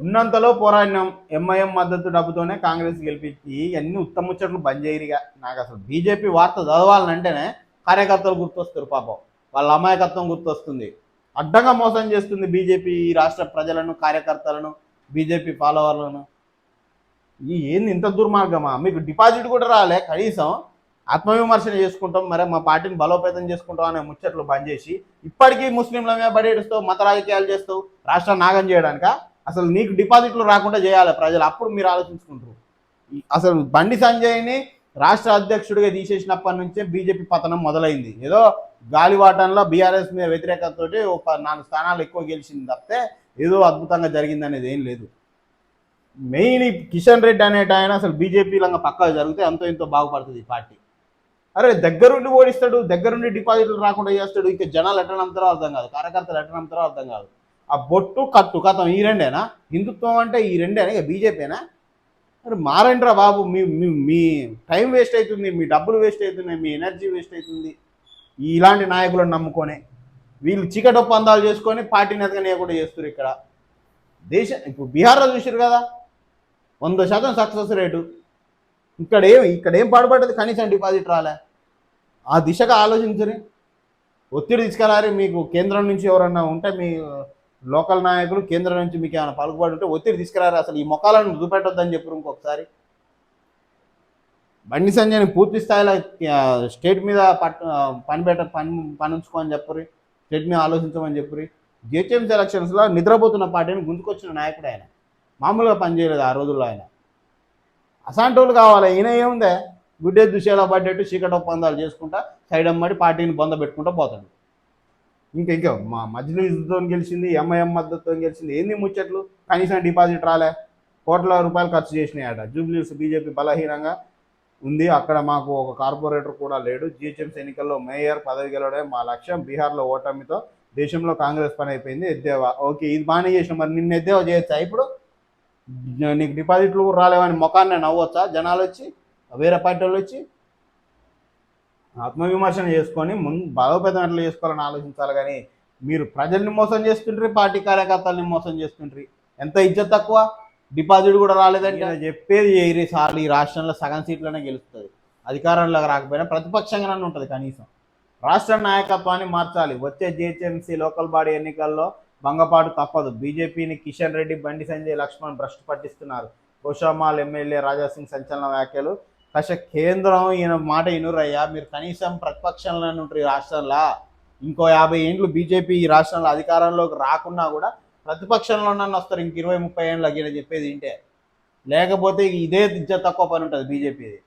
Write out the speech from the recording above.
ఉన్నంతలో పోరాడినాం. ఎంఐఎం మద్దతు డబ్బుతోనే కాంగ్రెస్ గెలిపించి అన్ని ఉత్తమ ముచ్చట్లు బంద్ చేయరిగా. నాకు అసలు బీజేపీ వార్త చదవాలంటేనే కార్యకర్తలు గుర్తొస్తారు పాపం. వాళ్ళ అమాయకత్వం గుర్తొస్తుంది. అడ్డంగా మోసం చేస్తుంది బీజేపీ ఈ రాష్ట్ర ప్రజలను కార్యకర్తలను బీజేపీ ఫాలోవర్లను. ఈ ఏంది ఇంత దుర్మార్గమా? మీకు డిపాజిట్ కూడా రాలే. కనీసం ఆత్మవిమర్శన చేసుకుంటాం. మరి మా పార్టీని బలోపేతం చేసుకుంటాం అనే ముచ్చట్లు బంద్ చేసి ఇప్పటికీ ముస్లింల మీద బడేడుస్తావు మత రాజకీయాలు చేస్తావు రాష్ట్ర నాగం చేయడానిక? అసలు నీకు డిపాజిట్లు రాకుండా చేయాలి ప్రజలు? అప్పుడు మీరు ఆలోచించుకుంటారు. అసలు బండి సంజయ్ని రాష్ట్ర అధ్యక్షుడిగా తీసేసినప్పటి నుంచే బీజేపీ పతనం మొదలైంది. ఏదో గాలివాటంలో బీఆర్ఎస్ మీద వ్యతిరేకతతోటి ఒక నాలుగు స్థానాలు ఎక్కువ గెలిచింది తప్పితే ఏదో అద్భుతంగా జరిగింది అనేది ఏం లేదు. మెయిన్ ఈ కిషన్ రెడ్డి అనేట ఆయన అసలు బీజేపీ లంగా పక్కా జరిగితే ఎంతో ఎంతో బాగుపడుతుంది ఈ పార్టీ. అరే దగ్గరుండి ఓడిస్తాడు దగ్గరుండి డిపాజిట్లు రాకుండా చేస్తాడు ఇంకా జనాలు ఎట్లా నమ్ముతారో అర్థం కాదు. కార్యకర్తలు ఎట్లా నమ్ముతారో అర్థం కాదు. ఆ బొట్టు కట్టు కథం ఈ రెండేనా? హిందుత్వం అంటే ఈ రెండేనా? ఇక బీజేపీనా మరి మారండిరా బాబు మీ మీ టైం వేస్ట్ అవుతుంది మీ డబ్బులు వేస్ట్ అవుతున్నాయి మీ ఎనర్జీ వేస్ట్ అవుతుంది ఇలాంటి నాయకులను నమ్ముకొని వీళ్ళు చీకటి ఒప్పందాలు చేసుకొని పార్టీని కూడా చేస్తారు ఇక్కడ. దేశ ఇప్పుడు బీహార్లో చూసారు కదా? వంద శాతం సక్సెస్ రేటు. ఇక్కడ ఏం ఇక్కడ ఏం పాడుపడ్డది? కనీసం డిపాజిట్ రాలే. ఆ దిశగా ఆలోచించరు. ఒత్తిడి తీసుకురారి మీకు కేంద్రం నుంచి ఎవరన్నా ఉంటే మీ లోకల్ నాయకులు కేంద్రం నుంచి మీకు ఏమైనా పలుకుబడి ఉంటే ఒత్తిడి తీసుకురారు? అసలు ఈ మొక్కలను చూపెట్టొద్దని చెప్పారు ఇంకొకసారి. బండి సంజయ్ని పూర్తి స్థాయిలో స్టేట్ మీద పట్ పని పెట్ట పని పనుంచుకోమని చెప్పరు. స్టేట్ మీద ఆలోచించమని చెప్పరు. జిహెచ్ఎంసీ ఎలక్షన్స్లో నిద్రపోతున్న పార్టీని గుంతుకొచ్చిన నాయకుడు ఆయన. మామూలుగా పనిచేయలేదు ఆ రోజుల్లో ఆయన. అసాంటి వాళ్ళు కావాలి. ఈయన ఏముందే? గుడ్డే దుషేలా పడ్డట్టు చీకటి ఒప్పందాలు చేసుకుంటా సైడ్ అమ్మడి పార్టీని బొంద పెట్టుకుంటూ పోతాడు. ఇంకా ఇంకా మా మజ్లిస్తో గెలిచింది ఎంఐఎం మద్దతుతో గెలిచింది. ఏంది ముచ్చట్లు? కనీసం డిపాజిట్ రాలే. కోట్ల రూపాయలు ఖర్చు చేసినాయట. జూబ్లీస్ బీజేపీ బలహీనంగా ఉంది. అక్కడ మాకు ఒక కార్పొరేటర్ కూడా లేడు. జిహెచ్ఎంసీ ఎన్నికల్లో మేయర్ పదవి గెలవడమే మా లక్ష్యం. బీహార్లో ఓటమితో దేశంలో కాంగ్రెస్ పని అయిపోయింది. ఎద్దేవా. ఓకే ఇది బాగానే చేసిన మరి నిన్న ఎద్దేవా చేయొచ్చా ఇప్పుడు? నీకు డిపాజిట్లు కూడా రాలేవని ముఖాన్ని నవ్వొచ్చా? జనాలు వచ్చి వేరే పార్టీ వాళ్ళు వచ్చి ఆత్మవిమర్శన చేసుకొని ముందు బలోపేతం ఎట్లా చేసుకోవాలని ఆలోచించాలి కానీ మీరు ప్రజల్ని మోసం చేస్తుండ్రి పార్టీ కార్యకర్తల్ని మోసం చేస్తుండ్రి. ఎంత ఇజ్జత్ తక్కువ? డిపాజిట్ కూడా రాలేదంటే. చెప్పేది చేయరి సార్లు ఈ రాష్ట్రంలో సగం సీట్లనే గెలుస్తుంది. అధికారంలోకి రాకపోయినా ప్రతిపక్షంగానే ఉంటుంది కనీసం. రాష్ట్ర నాయకత్వాన్ని మార్చాలి. వచ్చే జిహెచ్ఎంసీ లోకల్ బాడీ ఎన్నికల్లో భంగపాటు తప్పదు. బీజేపీని కిషన్ రెడ్డి బండి సంజయ్ లక్ష్మణ్ భ్రష్టు పట్టిస్తున్నారు. కోషామాల్ ఎమ్మెల్యే రాజాసింగ్ సంచలన వ్యాఖ్యలు అసలు కేంద్రం ఈయన మాట ఇనురయ్యా. మీరు కనీసం ప్రతిపక్షంలో ఉంటారు ఈ రాష్ట్రంలో. ఇంకో యాభై ఏండ్లు బీజేపీ ఈ రాష్ట్రంలో అధికారంలోకి రాకున్నా కూడా ప్రతిపక్షంలో నన్ను వస్తారు. ఇంక ఇరవై ముప్పై ఏండ్లు అగ్గిన చెప్పేది ఏంటే లేకపోతే ఇదే ఇజ్జత్ తక్కువ పని ఉంటుంది బీజేపీది.